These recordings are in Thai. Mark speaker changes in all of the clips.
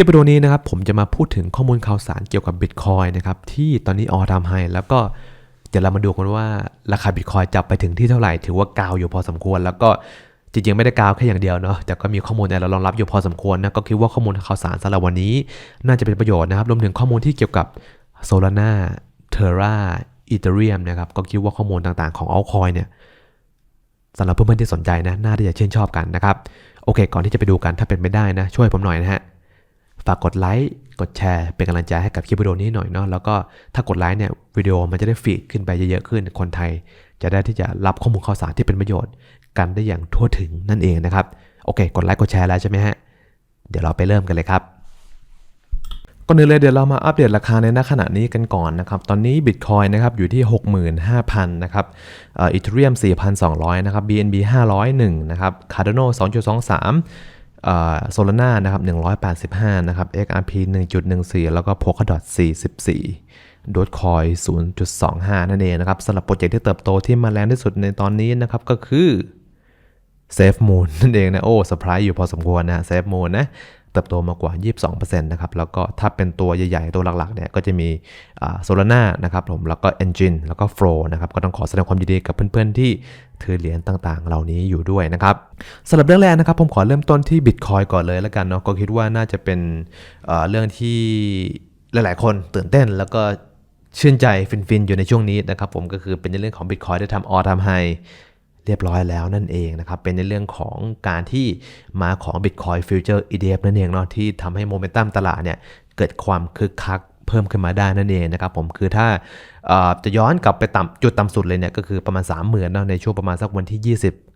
Speaker 1: คลิปวิดีโอนี้นะครับผมจะมาพูดถึงข้อมูลข่าวสารเกี่ยวกับ Bitcoin นะครับที่ตอนนี้ออทำให้แล้วก็เดี๋ยวเรามาดูกันว่าราคา Bitcoin จะไปถึงที่เท่าไหร่ ถือว่ากาวอยู่พอสมควร แล้วก็จริงๆไม่ได้กาวแค่อย่างเดียวเนาะแต่ก็มีข้อมูลอะไรรองรับอยู่พอสมควรนะก็คิดว่าข้อมูลข่าวสารสำหรับวันนี้ น่าจะเป็นประโยชน์นะครับรวมถึงข้อมูลที่เกี่ยวกับ Solana Terra Ethereum นะครับก็คิดว่าข้อมูลต่างๆของ altcoin เนี่ยสำหรับเพื่อนๆที่สนใจนะน่าจะชื่นชอบกันนะครับโอเค ก่อนที่จะไปดูกันถ้าเป็นไม่ได้นะช่วยผมหน่อยนะฮะ ฝากกดไลค์ กดแชร์ เป็นกำลังใจให้กับคลิปวิดีโอนี้หน่อยเนาะ แล้วก็ถ้ากดไลค์เนี่ยวิดีโอมันจะได้ฟีดขึ้นไปเยอะๆขึ้น คนไทย จะได้ที่จะรับข้อมูลข่าวสารที่เป็นประโยชน์ กันได้อย่างทั่วถึงนั่นเองนะครับ โอเค กดไลค์กดแชร์แล้วใช่ไหมฮะ เดี๋ยวเราไปเริ่มกันเลยครับก่อนอื่นเลยเดี๋ยวเรามาอัปเดตราคาในณขณะนี้กันก่อนนะครับ ตอนนี้ Bitcoin นะครับอยู่ที่ 65,000 นะครับอีเทเรียม 4,200 นะครับ BNB 501 นะครับ Cardano 2.23 โซลาร่านะครับ185 นะครับ XRP 1.14 แล้วก็ Polkadot 44 Dogecoin 0.25 นั่นเองนะครับสำหรับโปรเจกต์ที่เติบโตที่มาแรงที่สุดในตอนนี้นะครับ ก็คือ Safe Moon นั่นเองนะ โอ้เซอร์ไพรส์อยู่พอสมควรนะ Safe Moon นะ เติบโตมากกว่า 22%นะครับ แล้วก็ถ้าเป็นตัวใหญ่ๆ ตัวหลักๆ เนี่ย ก็จะมีโซลาร่านะครับผม แล้วก็ Engine แล้วก็ Flow นะครับ ก็ต้องขอแสดงความยินดีกับเพื่อนๆ ที่ถือเหรียญต่างๆ เหล่านี้อยู่ด้วยนะครับสำหรับเรื่องแรกนะครับ ผมขอเริ่มต้นที่ Bitcoin ก่อนเลยแล้วกันเนาะ ก็คิดว่าน่าจะเป็นเรื่องที่หลายๆ คนตื่นเต้นแล้วก็ชื่นใจฟินๆ อยู่ในช่วงนี้นะครับผมก็คือเป็นในเรื่องของ Bitcoin ได้ทำออทำไฮ เรียบร้อยแล้วนั่นเองนะครับ เป็นในเรื่องของการที่มาของ Bitcoin Future ETF นั่นเองเนาะที่ทำให้โมเมนตัมตลาดเนี่ยเกิดความคึกคักเพิ่มขึ้นมาได้นั่นเองนะครับผมคือถ้าจะย้อนกลับไปต่ำจุดต่ำสุดเลยเนี่ยก็คือประมาณ 3 0,000ื่นในช่วงประมาณสักวันที่ 20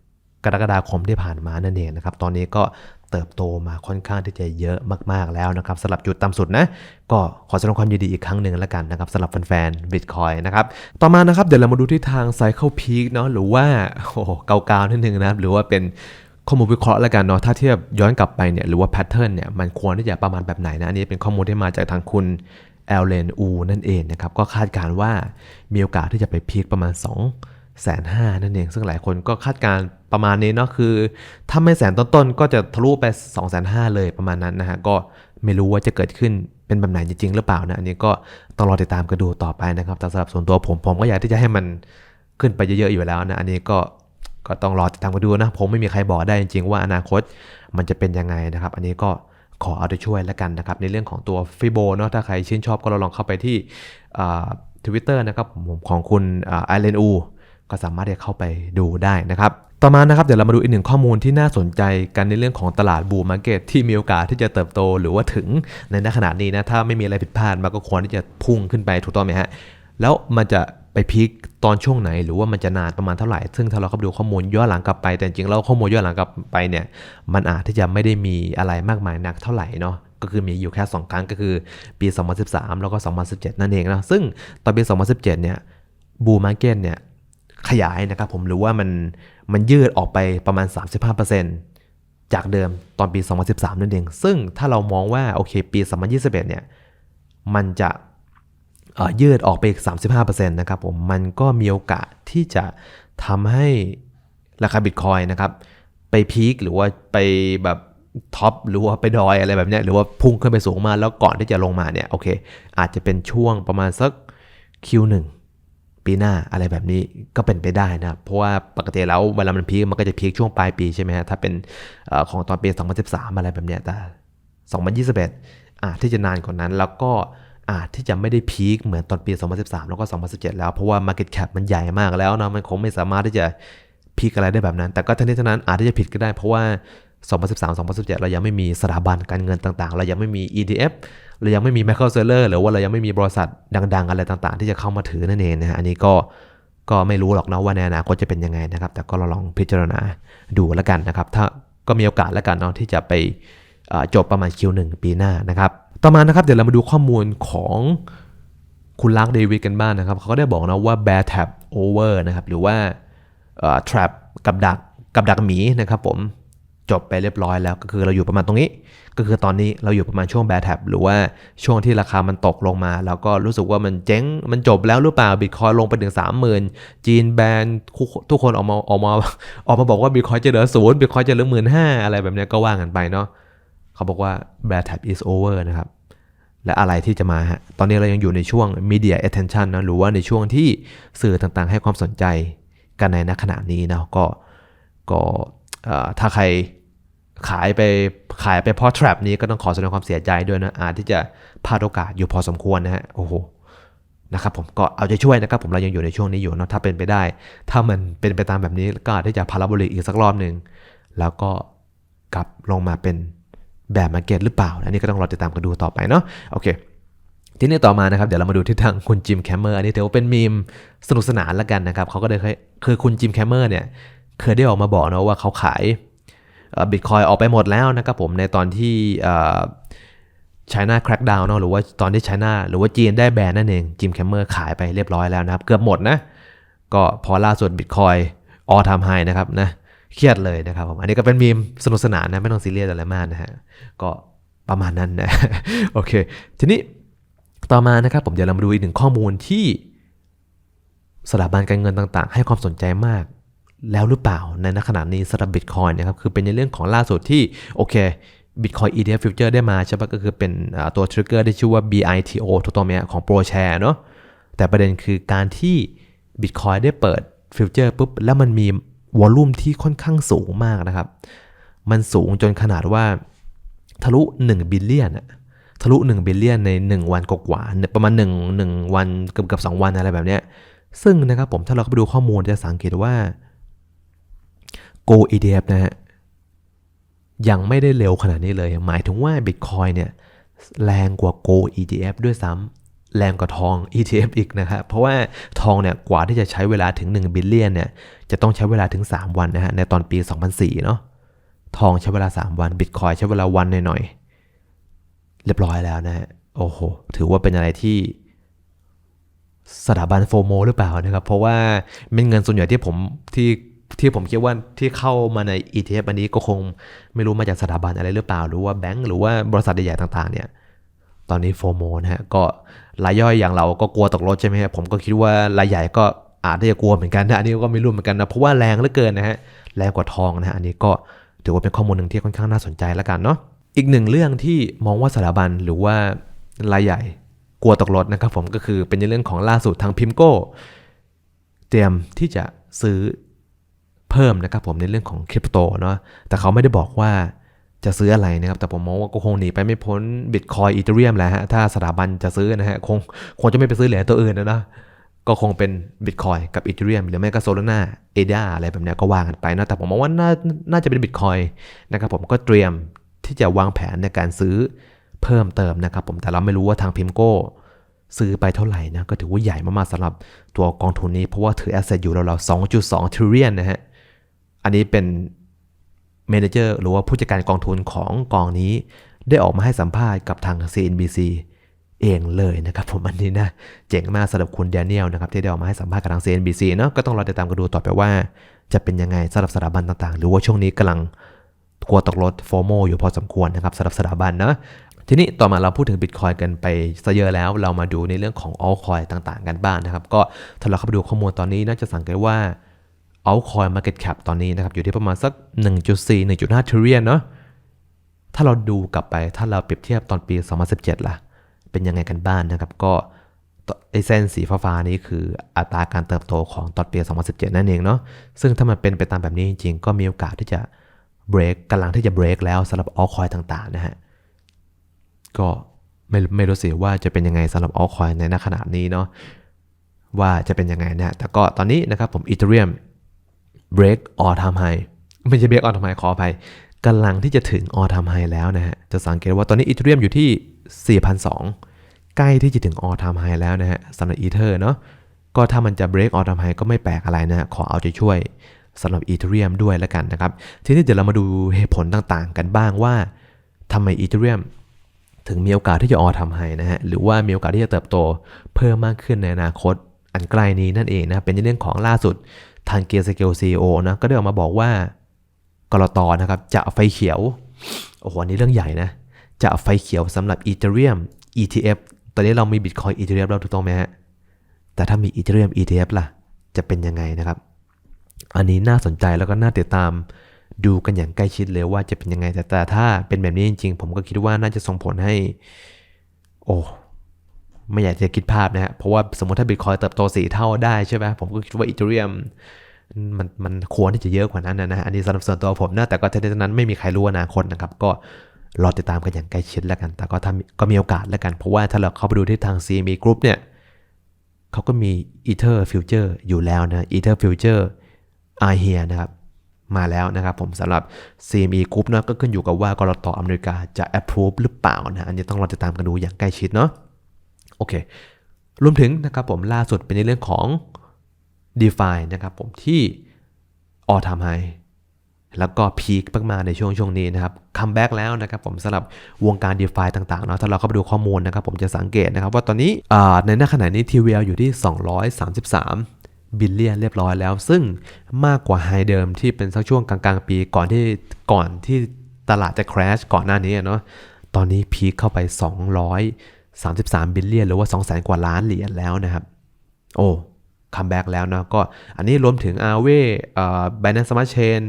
Speaker 1: กรกฎาคมที่ผ่านมานั่นเองนะครับ ตอนนี้ก็เติบโตมาค่อนข้างที่จะเยอะมาก ๆ แล้วนะครับสำหรับจุดต่ำสุดนะ ก็ขอแสดงความยินดีอีกครั้งหนึ่งแล้วกันนะครับสำหรับแฟนๆ Bitcoin นะครับ ต่อมานะครับเดี๋ยวเรามาดูที่ทาง Cycle Peak เนาะหรือว่าโอ้เกาๆนิดนึงนะครับหรือว่าเป็นข้อมูลวิเคราะห์แล้วกันเนาะถ้าเทียบย้อนกลับไปเนี่ยหรือว่าแพทเทิร์นเนี่ยมันควรที่จะประมาณแบบไหนนะอันนี้เป็นข้อมูลที่มาจากทางคุณแอลเลนอูนั่นเองนะครับก็คาดการว่ามีโอกาสที่จะไปพีคประมาณ 2 แสนห้านั่นเอง ซึ่งหลายคนก็คาดการประมาณนี้เนาะคือ ถ้าไม่แสนต้นๆ ก็จะทะลุไป2องแสนห้าเลยประมาณนั้นนะฮะ ก็ไม่รู้ว่าจะเกิดขึ้นเป็นแบบไหนจริงๆ หรือเปล่านะ อันนี้ก็ต้องรอติดตามกันดูต่อไปนะครับ แต่สำหรับส่วนตัวผม ผมก็อยากที่จะให้มันขึ้นไปเยอะๆอยู่แล้วนะ อันนี้ก็ก็ต้องรอติดตามกันดูนะ ผมไม่มีใครบอกได้จริงๆ ว่าอนาคตมันจะเป็นยังไงนะครับ อันนี้ก็ขอเอาใจช่วยแล้วกันนะครับ ในเรื่องของตัวฟิโบเนาะ ถ้าใครชื่นชอบก็ลองเข้าไปที่ทวิตเตอร์นะครับของคุณไอเลนอู ก็สามารถที่จะเข้าไปดูได้นะครับต่อมานะครับเดี๋ยวเรามาดูอีกหนึ่งข้อมูลที่น่าสนใจกันในเรื่องของตลาดบูมมาร์เก็ตที่มีโอกาสที่จะเติบโตหรือว่าถึงในขณะนี้นะถ้าไม่มีอะไรผิดพลาดมันก็ควรที่จะพุ่งขึ้นไปถูกต้องไหมฮะแล้วมันจะไปพีคตอนช่วงไหนหรือว่ามันจะนานประมาณเท่าไหร่ ซึ่งถ้าเราเข้าดูข้อมูลย้อนหลังกลับไป แต่จริงแล้วข้อมูลย้อนหลังกลับไปเนี่ยมันอาจที่จะไม่ได้มีอะไรมากมายนักเท่าไหร่เนาะก็คือมีอยู่แค่ 2 ครั้งก็คือปี 2013 แล้วก็ 2017 นั่นเองนะซึ่งตอนปี 2017 เนี่ยบูมาร์เก็ตเนี่ย ขยายนะครับผมหรือว่ามันมันยืดออกไปประมาณ 35%จากเดิมตอนปี 2013 นั่นเอง ซึ่งถ้าเรามองว่าโอเคปี 2021 เนี่ยมันจะยืดออกไปอีก 35%นะครับผมมันก็มีโอกาสที่จะทำให้ราคาบิตคอยนะครับไปพีคหรือว่าไปแบบท็อปหรือว่าไปดอยอะไรแบบนี้หรือว่าพุ่งขึ้นไปสูงมาแล้วก่อนที่จะลงมาเนี่ยโอเค อาจจะเป็นช่วงประมาณสัก Q1 ปีหน้าอะไรแบบนี้ก็เป็นไปได้นะเพราะว่าปกติแล้วเวลามันพีคมันก็จะพีคช่วงปลายปีใช่ไหมฮะถ้าเป็นอของตอนปี 2013 อะไรแบบนี้แต่ 2021 อาจที่จะนานกว่านั้นแล้วก็อาจที่จะไม่ได้พีคเหมือนตอนปี 2013 แล้วก็ 2017 แล้ว เพราะว่า Market Cap มันใหญ่มากแล้วนะมันคงไม่สามารถที่จะพีคอะไรได้แบบนั้น แต่ก็ทั้งนี้ทั้งนั้นอาจที่จะผิดก็ได้เพราะว่า 2013 2017 เรายังไม่มีสถาบันการเงินต่างๆ เรายังไม่มี ETF เรายังไม่มี Michael Saylor หรือว่าเรายังไม่มีบริษัทดัง ๆ อะไรต่างๆ ที่จะเข้ามาถือนั่นเองนะฮะอันนี้ก็ก็ไม่รู้หรอกนะว่าในอนาคตจะเป็นยังไงนะครับ แต่ก็เราลองพิจารณาดูแล้วกันนะครับ ถ้าก็มีโอกาสแล้วกันเนาะที่จะไปจบประมาณ Q1 ปีหน้านะครับ ต่อมานะครับเดี๋ยวเรามาดูข้อมูลของคุณลักเดวิดกันบ้างนะครับ เขาก็ได้บอกนะว่า bear tap over นะครับ หรือว่า trap กับดักกับดักหมีนะครับผม จบไปเรียบร้อยแล้วก็คือเราอยู่ประมาณตรงนี้ ก็คือตอนนี้เราอยู่ประมาณช่วงแบร์แท็บหรือว่าช่วงที่ราคามันตกลงมา แล้วก็รู้สึกว่ามันเจ๊งมันจบแล้วหรือเปล่าบิตคอยลงไปถึง 30,000 จีนแบนทุกคนออกมาออกมาออกมาบอกว่าบิตคอยจะเหลือศูนย์บิตคอยจะเหลือหมื่นห้าอะไรแบบนี้ก็ว่ากันไปเนาะเขาบอกว่า bear tap is over นะครับและอะไรที่จะมาฮะ ตอนนี้เรายังอยู่ในช่วง media attention นะ หรือว่าในช่วงที่สื่อต่างๆ ให้ความสนใจกันในณขณะนี้นะ ก็ ก็ ถ้าใครขายไปขายไปเพราะ trap นี้ก็ต้องขอแสดงความเสียใจด้วยนะ อาจที่จะพลาดโอกาสอยู่พอสมควรนะฮะ โอ้โห นะครับผมก็เอาใจช่วยนะครับผมเรายังอยู่ในช่วงนี้อยู่เนาะถ้าเป็นไปได้ ถ้ามันเป็นไปตามแบบนี้ก็อาจที่จะพาราโบลิกอีกสักรอบหนึ่งแล้วก็กลับลงมาเป็นแบบมาเก็ตหรือเปล่า อันนี้ก็ต้องรอติดตามกันดูต่อไปเนาะโอเคทีนี้ต่อมานะครับเดี๋ยวเรามาดูที่ทางคุณจิมแคมเมอร์อันนี้ถือว่าเป็นมีมสนุกสนานละกันนะครับเขาก็เคยคือคุณจิมแคมเมอร์เนี่ย เคยได้ออกมาบอกนะว่าเขาขายบิตคอยออกไปหมดแล้วนะครับผมในตอนที่เอ่อ China Crackdown เนอะหรือว่าตอนที่ China หรือว่าจีนได้แบนนั่นเองจิมแคมเมอร์ขายไปเรียบร้อยแล้วนะครับ เกือบหมดนะ ก็พอล่าสุด Bitcoin ออทำไฮนะครับนะเครียดเลยนะครับผมอันนี้ก็เป็นมีมสนุกสนานนะ ไม่ต้องซีเรียสอะไรมากนะฮะก็ประมาณนั้นนะโอเค ทีนี้ต่อมานะครับผมเดี๋ยวเรามาดูอีกหนึ่งข้อมูลที่สถาบันการเงินต่างๆ ให้ความสนใจมาก แล้วหรือเปล่าในณขณะนี้สำหรับ Bitcoin นะครับคือเป็นในเรื่องของล่าสุดที่โอเค Bitcoin ETF Future ได้มาใช่ปะก็คือเป็นตัว Trigger ที่ชื่อว่า BITO ถูกต้องไหมฮะของ ProShare เนาะแต่ประเด็นคือการที่ Bitcoin ได้เปิด Future ปุ๊บแล้วมันมีวอลลุ่มที่ค่อนข้างสูงมากนะครับ มันสูงจนขนาดว่าทะลุ 1 บิลเลียนอะทะลุ 1 บิลเลียนใน 1 วันกว่าๆเนี่ยประมาณ 1 1 วันเกือบเกือบ2วันอะไรแบบเนี้ยซึ่งนะครับผมถ้าเราเข้าไปดูข้อมูลจะสังเกตว่า Go ETF นะฮะยังไม่ได้เร็วขนาดนี้เลย หมายถึงว่า Bitcoin เนี่ยแรงกว่า Go ETF ด้วยซ้ำแรงกว่าทอง ETF อีกนะครับเพราะว่าทองเนี่ยกว่าที่จะใช้เวลาถึง 1 บิลเลียนเนี่ยจะต้องใช้เวลาถึง 3 วันนะฮะในตอนปี 2004 เนาะทองใช้เวลา 3 วัน Bitcoin ใช้เวลาวันหน่อยๆ เรียบร้อยแล้วนะฮะโอ้โห ถือว่าเป็นอะไรที่สถาบันโฟโมหรือเปล่านะครับ เพราะว่าเป็นเงินส่วนใหญ่ที่ผมที่ ที่ผมคิดว่าที่เข้ามาใน ETF อันนี้ก็คงไม่รู้มาจากสถาบันอะไรหรือเปล่า หรือว่าแบงก์หรือว่าบริษัทใหญ่ๆต่างๆเนี่ยตอนนี้โฟโมนะฮะก็รายย่อยอย่างเราก็กลัวตกรถใช่ไหมครับผมก็คิดว่ารายใหญ่ก็อาจจะกลัวเหมือนกันนะอันนี้ก็ไม่รู้เหมือนกันนะเพราะว่าแรงเหลือเกินนะฮะแรงกว่าทองนะฮะอันนี้ก็ถือว่าเป็นข้อมูลหนึ่งที่ค่อนข้างน่าสนใจแล้วกันเนาะอีกหนึ่งเรื่องที่มองว่าสถาบันหรือว่ารายใหญ่กลัวตกรถนะครับผมก็คือเป็นในเรื่องของล่าสุดทางพิมโก้เตรียมที่จะซื้อ เพิ่มนะครับผมในเรื่องของคริปโตเนาะแต่เขาไม่ได้บอกว่าจะซื้ออะไรนะครับ แต่ผมมองว่าก็คงหนีไปไม่พ้น Bitcoin Ethereum แหละฮะถ้าสถาบันจะซื้อนะฮะคงคงจะไม่ไปซื้อเหรียญตัวอื่นนะนะก็คงเป็น Bitcoin กับ Ethereum หรือไม่ก็ Solana ADA อะไรแบบนี้ก็วางกันไปนะแต่ผมมองว่าน่าน่าจะเป็น Bitcoin นะครับผมก็เตรียมที่จะวางแผนในการซื้อเพิ่มเติมนะครับผมแต่เราไม่รู้ว่าทางพิมโก้ซื้อไปเท่าไหร่นะก็ถือว่าใหญ่มากๆสำหรับตัวกองทุนนี้เพราะว่าถือแอสเซทอยู่ราวๆ2.2 trillion นะฮะ อันนี้เป็นเมนเจอร์หรือว่าผู้จัดการกองทุนของกองนี้ ได้ออกมาให้สัมภาษณ์กับทาง CNBC เองเลยนะครับผมอันนี้นะเจ๋งมากสำหรับคุณแดเนียลนะครับที่ได้ออกมาให้สัมภาษณ์กับทาง CNBC เนาะก็ต้องรอติดตามกันดูต่อไปว่า จะเป็นยังไงสำหรับสถาบันต่างๆ หรือว่าช่วงนี้กำลังกลัวตกรถโฟโมอยู่พอสมควรนะครับสำหรับสถาบันเนาะทีนี้ต่อมาเราพูดถึง Bitcoin กันไปซะเยอะแล้ว เรามาดูในเรื่องของ altcoin ต่างๆ กันบ้างนะครับ ก็ถ้าเราเข้าไปดูข้อมูลตอนนี้น่าจะสังเกตว่า altcoin market cap ตอนนี้นะครับ อยู่ที่ประมาณสัก 1.4 1.5 trillion เนาะถ้าเราดูกลับไปถ้าเราเปรียบเทียบตอนปี 2017 ล่ะ เป็นยังไงกันบ้างนะครับ ก็ไอเส้นสีฟ้าๆนี้คืออัตราการเติบโตของตอนปี 2017 นั่นเองเนาะซึ่งถ้ามันเป็นไปตามแบบนี้จริงๆ ก็มีโอกาสที่จะ break กำลังที่จะ break แล้วสำหรับ altcoin ต่างๆนะฮะก็ไม่ไม่รู้สิว่าจะเป็นยังไงสำหรับ altcoin ในณขณะนี้เนาะว่าจะเป็นยังไงนะแต่ก็ตอนนี้นะครับผม Ethereum break all time high ไม่ใช่ break all time high ขออภัยกำลังที่จะถึง all time high แล้วนะฮะ จะสังเกตว่าตอนนี้ Ethereum อยู่ที่4,200ใกล้ที่จะถึง all time high แล้วนะฮะสำหรับ Ether เนาะ ก็ถ้ามันจะ break all time high ก็ไม่แปลกอะไรนะฮะขอเอาใจช่วยสำหรับ Ethereum ด้วยแล้วกันนะครับ ทีนี้เดี๋ยวเรามาดูเหตุผลต่างๆ กันบ้างว่าทำไม Ethereum ถึงมีโอกาสที่จะออทำให้นะฮะ หรือว่ามีโอกาสที่จะเติบโตเพิ่มมากขึ้นในอนาคตอันใกล้นี้นั่นเองนะ เป็นเรื่องของล่าสุด ทางเกียร์สเกลซีโอนะก็ได้ออกมาบอกว่ากรตนะครับจะไฟเขียวโอ้โหอันนี้เรื่องใหญ่นะ จะไฟเขียวสำหรับ Ethereum ETF ตอนนี้เรามี Bitcoin ETF แล้วถูกต้องไหมฮะแต่ถ้ามี Ethereum ETF ล่ะ จะเป็นยังไงนะครับ อันนี้น่าสนใจแล้วก็น่าติดตามดูกันอย่างใกล้ชิดเลยว่าจะเป็นยังไงแต่แต่ถ้าเป็นแบบนี้จริงๆ ผมก็คิดว่าน่าจะส่งผลให้ โอ้ ไม่อยากจะคิดภาพนะฮะ เพราะว่าสมมติถ้าบิตคอยเติบโตสี่เท่าได้ใช่ไหมผมก็คิดว่าอีเทเรียมมันมันควรที่จะเยอะกว่านั้นนะฮะ อันนี้สำหรับส่วนตัวผมนะ แต่ก็ทั้งนี้ทั้งนั้นไม่มีใครรู้อนาคตนะครับ ก็รอติดตามกันอย่างใกล้ชิดแล้วกัน แต่ก็ถ้าก็มีโอกาสแล้วกัน เพราะว่าถ้าเราเข้าไปดูที่ทาง CME Group เนี่ยเขาก็มี Ether Future อยู่แล้วนะ Ether Future I here นะครับมาแล้วนะครับผมสำหรับ CME Group นะก็ขึ้นอยู่กับว่ากรตอเมริกาจะ approve หรือเปล่านะอันนี้ต้องรอติดตามกันดูอย่างใกล้ชิดเนาะ โอเค รวมถึงนะครับผมล่าสุดเป็นในเรื่องของ DeFi นะครับผมที่ all time high แล้วก็พีคมากๆในช่วงช่วงนี้นะครับคัมแบ็กแล้วนะครับผมสำหรับวงการ d e f าต่างๆเนาะถ้าเราเข้าไปดูข้อมูลนะครับผมจะสังเกตนะครับว่าตอนนี้ในหน้าขณะนี้ TVL อยู่ที่ 233 บิลเลียนเรียบร้อยแล้ว ซึ่งมากกว่าไฮเดิมที่เป็นสักช่วงกลางๆ ปีก่อนที่ก่อนที่ตลาดจะคราชก่อนหน้านี้เนาะตอนนี้พีคเข้าไป 33 บิลเลียนหรือว่า200,000 กว่าล้านเหรียญแล้วนะครับ โอ้คัมแบ็กแล้วนะก็อันนี้รวมถึง a เว่เอ่อ Binance Smart Chain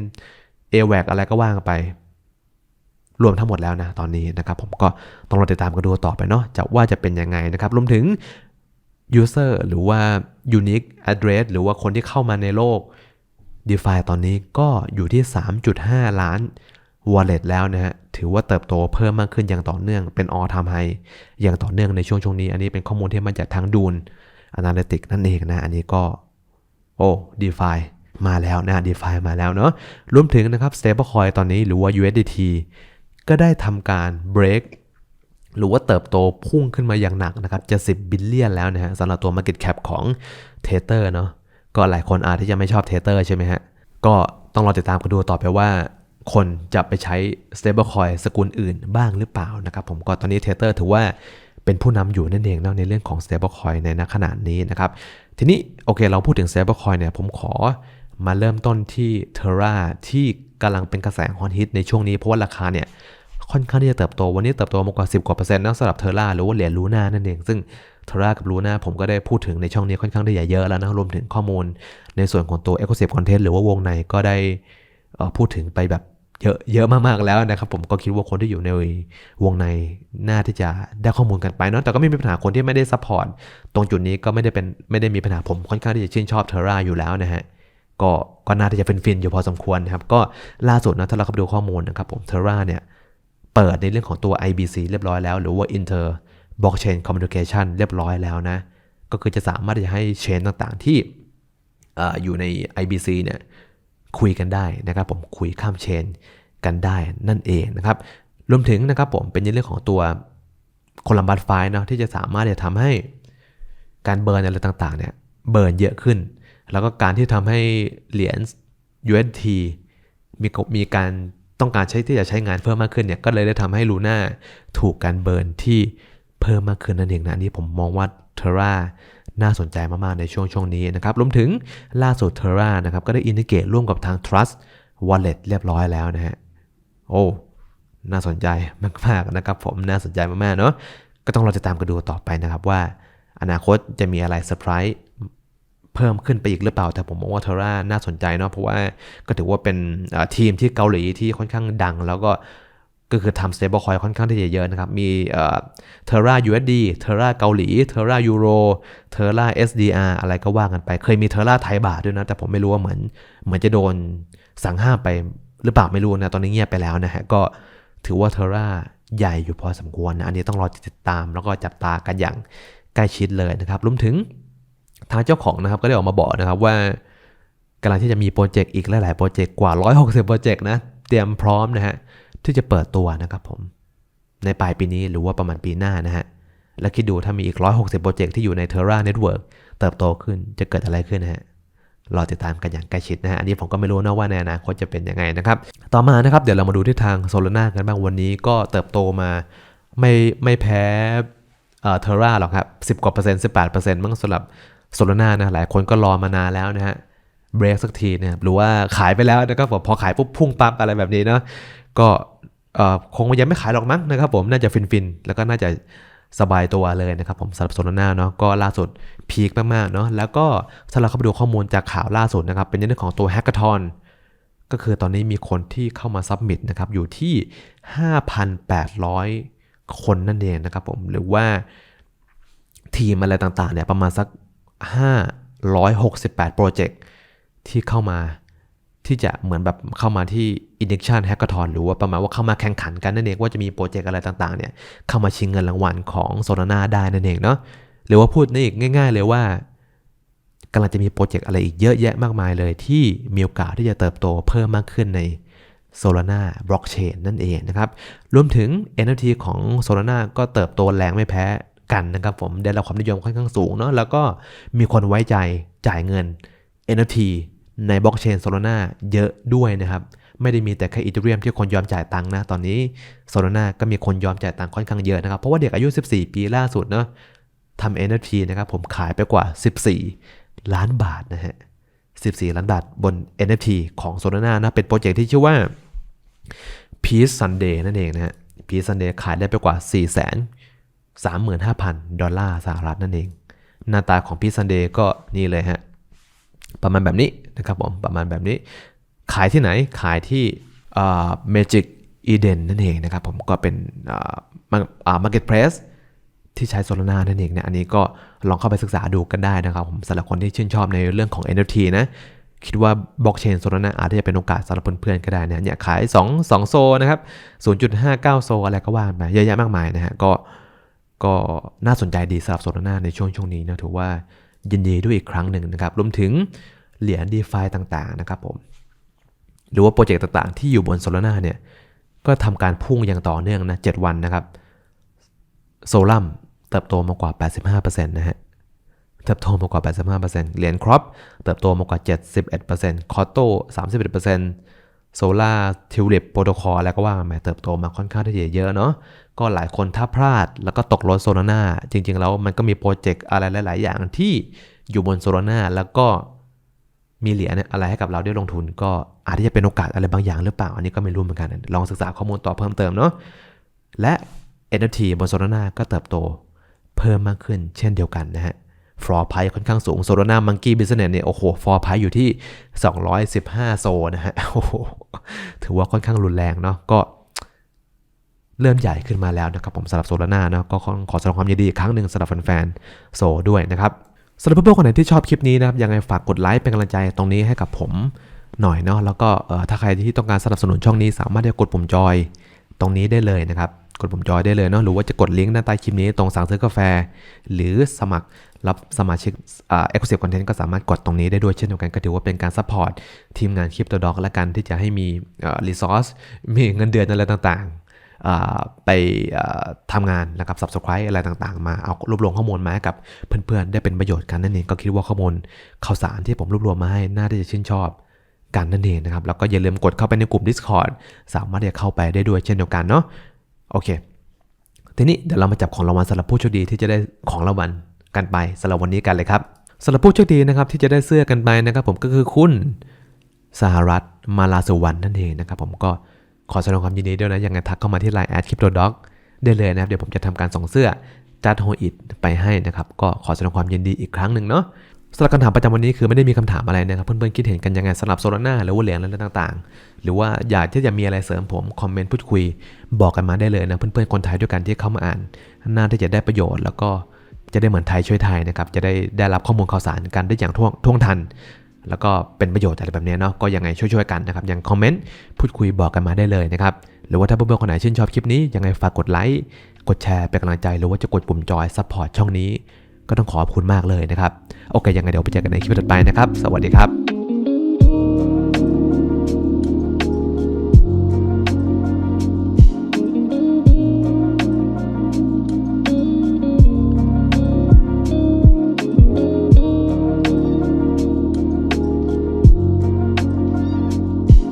Speaker 1: a w a c อะไรก็ว่างไป รวมทั้งหมดแล้วนะตอนนี้นะครับ ผมก็ต้องรอติดตามกันดูต่อไปเนาะจะว่าจะเป็นยังไงนะครับ รวมถึง user หรือว่า unique address หรือว่าคนที่เข้ามาในโลก DeFi ตอนนี้ก็อยู่ที่ 3.5 ล้าน wallet แล้วนะฮะถือว่าเติบโตเพิ่มมากขึ้นอย่างต่อเนื่องเป็น all time high อย่างต่อเนื่องในช่วงช่วงนี้ อันนี้เป็นข้อมูลที่มาจากทางดูน Analytics นั่นเองนะ อันนี้ก็ โอ้ DeFi มาแล้วนะ DeFi มาแล้วเนาะรวมถึงนะครับ Stablecoin ตอนนี้หรือว่า USDT ก็ได้ทำการ break หรือว่าเติบโตพุ่งขึ้นมาอย่างหนักนะครับจะ 10 บิลเลียนแล้วนะฮะสำหรับตัว Market Cap ของ Tether เนาะก็หลายคนอาจที่จะไม่ชอบ Tether ใช่ไหมฮะก็ต้องรอติดตามกันดูต่อไปว่า คนจะไปใช้ stablecoin สกุลอื่นบ้างหรือเปล่านะครับผมก็ตอนนี้ Tether ถือว่าเป็นผู้นำอยู่นั่นเองนะในเรื่องของ stablecoin ในขณะนี้นะครับ ทีนี้โอเคเราพูดถึง stablecoin เนี่ยผมขอมาเริ่มต้นที่ Terra ที่กำลังเป็นกระแสฮอตฮิตในช่วงนี้เพราะว่าราคาเนี่ยค่อนข้างที่จะเติบโต วันนี้เติบโตมากกว่า 10 กว่าเปอร์เซ็นต์นะสำหรับเทอร่าหรือว่าเหรียญลูน่านั่นเอง ซึ่งเทอร่ากับลูน่าผมก็ได้พูดถึงในช่องนี้ค่อนข้างที่จะเยอะแล้วนะ รวมถึงข้อมูลในส่วนของตัว e c o s y s t e m Content หรือว่าวงในก็ได้พูดถึงไปแบบ เยอะเยอะมากๆแล้วนะครับ ผมก็คิดว่าคนที่อยู่ในวงในน่าที่จะได้ข้อมูลกันไปเนาะแต่ก็ไม่มีปัญหาคนที่ไม่ได้ซัพพอร์ตตรงจุดนี้ก็ไม่ได้เป็นไม่ได้มีปัญหาผมค่อนข้างที่จะชื่นชอบเทอร่าอยู่แล้วนะฮะก็ก็น่าจะเป็นฟินอยู่พอสมควรนะครับก็ล่าสุดนะถ้าเราเข้าไปดูข้อมูลนะครับผมเทอร่าเนี่ยเปิดในเรื่องของตัว IBC เรียบร้อยแล้ว หรือว่า Inter Blockchain Communication เรียบร้อยแล้วนะก็คือจะสามารถจะให้เชนต่างๆที่ออยู่ใน IBC เนี่ย คุยกันได้นะครับผมคุยข้ามเชนกันได้นั่นเองนะครับรวมถึงนะครับผมเป็นเรื่องของตัวโคลัมบัสไฟเนาะที่จะสามารถจะทำให้การเบิร์นอะไรต่างๆเนี่ยเบิร์นเยอะขึ้น แล้วก็การที่ทำให้เหรียญ UST มีมีการต้องการใช้ที่จะใช้งานเพิ่มมากขึ้นเนี่ยก็เลยได้ทำให้ลูน่าถูกการเบิร์นที่เพิ่มมากขึ้นนั่นเองนะนี่ผมมองว่าเทรา น่าสนใจมากๆในช่วงช่วงนี้นะครับรวมถึงล่าสุดเทรานะครับก็ได้อินทิเกตร่วมกับทาง Trust Wallet เรียบร้อยแล้วนะฮะโอ้น่าสนใจมากๆนะครับผมน่าสนใจมากๆเนาะก็ต้องเราจะตามกันดูต่อไปนะครับว่า อนาคตจะมีอะไรเซอร์ไพรส์เพิ่มขึ้นไปอีกหรือเปล่า แต่ผมมองว่าเทราน่าสนใจเนาะเพราะว่าก็ถือว่าเป็นทีมที่เกาหลีที่ค่อนข้างดัง แล้วก็ ก็คือทำ stablecoin ค่อนข้างที่จะเยอะนะครับ มีเทอร่า USD เทอร่าเกาหลีเทอร่ายูโรเทอร่า SDR อะไรก็ว่ากันไป เคยมีเทอร่าไทยบาทด้วยนะ แต่ผมไม่รู้ว่าเหมือนเหมือนจะโดนสั่งห้ามไปหรือเปล่าไม่รู้นะ ตอนนี้เงียบไปแล้วนะฮะ ก็ถือว่าเทอร่าใหญ่อยู่พอสมควรนะ อันนี้ต้องรอติดตาม แล้วก็จับตากันอย่างใกล้ชิดเลยนะครับ รวมถึงทางเจ้าของนะครับก็ได้ออกมาบอกนะครับว่ากำลังที่จะมีโปรเจกต์อีกหลายๆโปรเจกต์กว่า 160 โปรเจกต์นะ เตรียมพร้อมนะฮะ ที่จะเปิดตัวนะครับผม ในปลายปีนี้หรือว่าประมาณปีหน้านะฮะ แล้วคิดดูถ้ามีอีก 160 โปรเจกต์ที่อยู่ใน Terra Network เติบโตขึ้นจะเกิดอะไรขึ้นนะฮะรอติดตามกันอย่างใกล้ชิดนะฮะ อันนี้ผมก็ไม่รู้นะว่าในอนาคตจะเป็นยังไงนะครับ ต่อมานะครับ เดี๋ยวเรามาดูที่ทางโซลาร่ากันบ้างวันนี้ก็เติบโตมาไม่ไม่แพ้เอ่อเทอร่าหรอกครับ 10 กว่าเปอร์เซ็นต์18เปอร์เซ็นต์มั้งสำหรับโซลาร่านะ หลายคนก็รอมานานแล้วนะฮะ เบรกสักทีนะครับ หรือว่าขายไปแล้วนะครับพอขายปุ๊บพุ่งปั๊บอะไรแบบนี้เนาะ ก็คงยังไม่ขายหรอกมั้งนะครับผมน่าจะฟินๆ แล้วก็น่าจะสบายตัวเลยนะครับผมสำหรับโซลาร่าเนาะก็ล่าสุดพีคมากๆเนาะแล้วก็ถ้าเราเข้าไปดูข้อมูลจากข่าวล่าสุดนะครับ เป็นเรื่องของตัวแฮกเกอร์ทอนก็คือตอนนี้มีคนที่เข้ามาซับมิ t นะครับอยู่ที่ 5,800 คนนั่นเองนะครับผมหรือว่าทีมอะไรต่างๆเนี่ยประมาณสัก 568 โปรเจกต์ที่เข้ามา ที่จะเหมือนแบบเข้ามาที่ Induction Hackathon หรือว่าประมาณว่าเข้ามาแข่งขันกันนั่นเองว่าจะมีโปรเจกต์อะไรต่างๆเนี่ยเข้ามาชิงเงินรางวัลของโซลาร่าได้นั่นเองเนาะหรือว่าพูดนี่อีกง่าย ๆ เลยว่ากำลังจะมีโปรเจกต์อะไรอีกเยอะแยะมากมายเลย ที่มีโอกาสที่จะเติบโตเพิ่มมากขึ้นใน Solana Blockchain นั่นเองนะครับ รวมถึง NFT ของ Solana ก็เติบโตแรงไม่แพ้กันนะครับผมได้รับความนิยมค่อนข้างสูงเนาะแล้วก็มีคนไว้ใจจ่ายเงิน NFT ในบล็อกเชน Solana เยอะด้วยนะครับ ไม่ได้มีแต่แค่อีเทเรียมที่คนยอมจ่ายตังค์นะ ตอนนี้ Solana ก็มีคนยอมจ่ายตังค์ค่อนข้างเยอะนะครับ เพราะว่าเด็กอายุ 14 ปีล่าสุดเนาะทำ NFT นะครับผมขายไปกว่า 14 ล้านบาทนะฮะ 14 ล้านบาทบน NFT ของ Solana นะ เป็นโปรเจกต์ที่ชื่อว่า Peace Sunday นั่นเองนะฮะ Peace Sunday ขายได้ไปกว่า 4 3 5 0 0 0 ดอลลาร์สหรัฐนั่นเอง หน้าตาของ Peace Sunday ก็นี่เลยฮะ ประมาณแบบนี้นะครับผมประมาณแบบนี้ ขายที่ไหนขายที่เมจิกอีเดนนั่นเองนะครับผมก็เป็นมาร์เก็ตเพรสที่ใช้โซลาร่านั่นเองเนี่ยอันนี้ก็ลองเข้าไปศึกษาดูกันได้นะครับผมสำหรับคนที่ชื่นชอบในเรื่องของ NFT นะคิดว่าบล็อกเชนโซลาร่าอาจจะเป็นโอกาสสำหรับเพื่อนๆก็ได้นะเนี่ยขาย 2 2 โซนะครับ 0.59 โซอะไรก็ว่าไปเยอะแยะมากมายนะฮะก็ก็น่าสนใจดีสำหรับโซลาร่าในช่วงช่วงนี้นะถือว่า ยินดีด้วยอีกครั้งหนึ่งนะครับ รวมถึงเหรียญ d e f าต่างๆนะครับผม หรือว่าโปรเจกต์ต่างๆ ที่อยู่บนโซลาร่าเนี่ย ก็ทำการพุ่งอย่างต่อเนื่องนะ 7 วันนะครับโซลัมเติบโตมากกว่า 85%นะฮะ เติบโตมากกว่า 85%เหรียญครอปเติบโตมากกว่า 71%คอโต้31% โซล่าทิวลิปโปรโตคอลอะไรก็ว่ามาเติบโตมาค่อนข้างที่จะเยอะเนาะก็หลายคนถ้าพลาดแล้วก็ตกรถโซลาร่าจริง ๆ แล้วมันก็มีโปรเจกต์อะไรหลาย ๆ อย่างที่อยู่บนโซลาร่าแล้วก็มีเหรียญอะไรให้กับเราได้ลงทุน ก็อาจจะเป็นโอกาสอะไรบางอย่างหรือเปล่า อันนี้ก็ไม่รู้เหมือนกัน ลองศึกษาข้อมูลต่อเพิ่มเติมเนาะและ NFT บนโซลาร่าก็เติบโตเพิ่มมากขึ้นเช่นเดียวกันนะฮะ ฟลอร์ไพค่อนข้างสูงโซลาร่ามังกี้บิสเนสเนี่ย โอ้โห ฟลอร์ไพอยู่ที่ 215 โซนะฮะ โอ้โห ถือว่าค่อนข้างรุนแรงเนาะ ก็เริ่มใหญ่ขึ้นมาแล้วนะครับผมสำหรับโซลาร่าเนาะก็ขอแสดงความยินดีอีกครั้งหนึ่งสำหรับแฟนๆโซด้วยนะครับสำหรับเพื่อนๆคนไหนที่ชอบคลิปนี้นะครับยังไงฝากกดไลค์เป็นกำลังใจตรงนี้ให้กับผมหน่อยเนาะแล้วก็ถ้าใครที่ต้องการสนับสนุนช่องนี้สามารถที่จะกดปุ่มจอยตรงนี้ได้เลยนะครับ กดปุ่มจอยได้เลยเนาะหรือว่าจะกดลิงก์หน้าใต้คลิปนี้ตรงสั่งซื้อกาแฟ หรือสมัครรับสมาชิกเอ็กซ์คลูซีฟคอนเทนต์ก็สามารถกดตรงนี้ได้ด้วยเช่นเดียวกันก็ถือว่าเป็นการซัพพอร์ตทีมงานคลิปตัวดอกและกันที่จะให้มีรีซอสมีเงินเดือนอะไรต่างๆ ไปทำงานนะครับ subscribe อะไรต่างๆ มาเอารวบรวมข้อมูลมาให้กับเพื่อนๆ ได้เป็นประโยชน์กันนั่นเองก็คิดว่าข้อมูลข่าวสารที่ผมรวบรวมมาให้น่าจะชื่นชอบกันนั่นเองนะครับแล้วก็อย่าลืมกดเข้าไปในกลุ่ม Discord สามารถที่จะเข้าไปได้ด้วยเช่นเดียวกันเนาะ โอเค ทีนี้เดี๋ยวเรามาจับของรางวัลสำหรับผู้โชคดีที่จะได้ของรางวัลกันไปสำหรับวันนี้กันเลยครับสำหรับผู้โชคดีนะครับที่จะได้เสื้อกันไปนะครับผมก็คือคุณสหรัฐมาลาสุวรรณนั่นเองนะครับผมก็ขอแสดงความยินดีด้วยนะยังไงทักเข้ามาที่ไลน์แอดคริปโตด็อกได้เลยนะครับเดี๋ยวผมจะทำการส่งเสื้อจัดโฮอิดไปให้นะครับก็ขอแสดงความยินดีอีกครั้งหนึ่งเนาะ สำหรับคำถามประจำวันนี้คือไม่ได้มีคำถามอะไรนะครับ เพื่อนๆคิดเห็นกันยังไงสำหรับโซลาร่าหรือว่าเหรียญอะไรต่างๆ หรือว่าอยากที่จะมีอะไรเสริมผมคอมเมนต์พูดคุย บอกกันมาได้เลยนะ เพื่อนๆคนไทยด้วยกันที่เข้ามาอ่าน น่าที่จะได้ประโยชน์ แล้วก็จะได้เหมือนไทยช่วยไทยนะครับจะได้ได้รับข้อมูลข่าวสารกันได้อย่างท่วงท่วงทัน แล้วก็เป็นประโยชน์อะไรแบบนี้เนาะก็ยังไงช่วยๆกันนะครับยังคอมเมนต์พูดคุยบอกกันมาได้เลยนะครับหรือว่าถ้าเพื่อนๆคนไหนชื่นชอบคลิปนี้ยังไงฝากกดไลค์กดแชร์เป็นกำลังใจหรือว่าจะกดปุ่มจอยซัพพอร์ตช่องนี้ ก็ต้องขอบคุณมากเลยนะครับ โอเคยังไงเดี๋ยวไปเจอกันในคลิปถัดไปนะครับ สวัสดีครับ